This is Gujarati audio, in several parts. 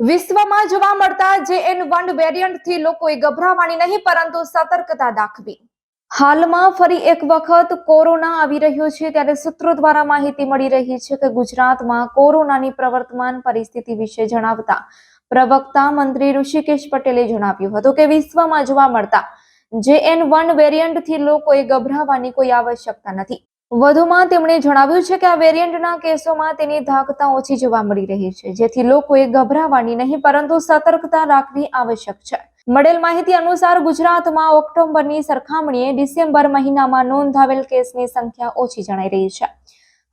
વિશ્વમાં જોવા મળતા જે એન વન વેરિયન્ટથી લોકોએ ગભરાવાની નહીં, પરંતુ સતર્કતા દાખવી. હાલમાં ફરી એક વખત કોરોના આવી રહ્યો છે, ત્યારે સૂત્રો દ્વારા માહિતી મળી રહી છે કે ગુજરાતમાં કોરોનાની પ્રવર્તમાન પરિસ્થિતિ વિશે જણાવતા પ્રવક્તા મંત્રી ઋષિકેશ પટેલે જણાવ્યું હતું કે વિશ્વમાં જોવા મળતા જે એન વન વેરિયન્ટથી લોકોએ ગભરાવાની કોઈ આવશ્યકતા નથી. વધુમાં તેમણે જણાવ્યું છે કે આ વેરિયન્ટના કેસોમાં તેની ધાકતા ઓછી જોવા મળી રહી છે, જેથી લોકોએ ગભરાવાની નહીં, પરંતુ સતર્કતા રાખવી આવશ્યક છે. મળેલ માહિતી અનુસાર ગુજરાતમાં ઓક્ટોબરની સરખામણીએ ડિસેમ્બર મહિનામાં નોંધાવેલ કેસની સંખ્યા ઓછી જણાઈ રહી છે.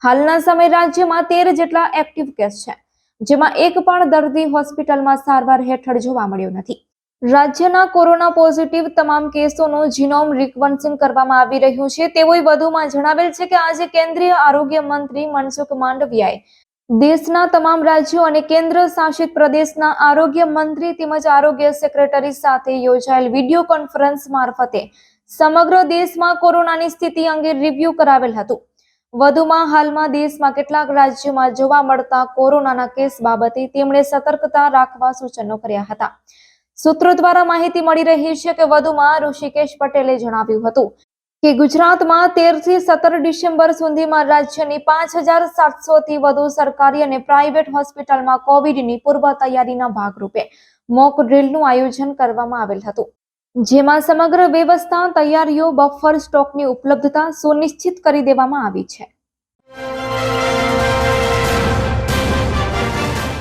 હાલના સમય રાજ્યમાં તેર જેટલા એક્ટિવ કેસ છે, જેમાં એક પણ દર્દી હોસ્પિટલમાં સારવાર હેઠળ જોવા મળ્યો નથી. રાજ્યના કોરોના પોઝિટિવ તમામ કેસોનું જીનોમ રિકવન્સિંગ કરવામાં આવી રહ્યું છે. તેઓએ વધુમાં જણાવેલ છે કે આજે કેન્દ્રીય આરોગ્ય મંત્રી મનસુખ માંડવિયાએ દેશના તમામ રાજ્યો અને કેન્દ્ર શાસિત પ્રદેશના આરોગ્ય મંત્રી તેમજ આરોગ્ય સેક્રેટરી સાથે યોજાયેલ વીડિયો કોન્ફરન્સ મારફતે સમગ્ર દેશમાં કોરોનાની સ્થિતિ અંગે રિવ્યુ કરાવેલ હતું. વધુમાં હાલમાં દેશમાં કેટલાક રાજ્યોમાં જોવા મળતા કોરોનાના કેસ બાબતે તેમણે સતર્કતા રાખવા સૂચનો કર્યા હતા. સૂત્રો દ્વારા માહિતી મળી રહી છે કે વધુમાં ઋષિકેશ પટેલે જણાવ્યું હતું કે ગુજરાતમાં તેરથી સત્તર ડિસેમ્બર સુધીમાં રાજ્યની પાંચ હજાર સાતસો થી વધુ સરકારી અને પ્રાઇવેટ હોસ્પિટલમાં કોવિડની પૂર્વ તૈયારીના ભાગરૂપે મોક ડ્રીલનું આયોજન કરવામાં આવેલ હતું. જેમાં સમગ્ર વ્યવસ્થા, તૈયારીઓ, બફર સ્ટોકની ઉપલબ્ધતા સુનિશ્ચિત કરી દેવામાં આવી છે.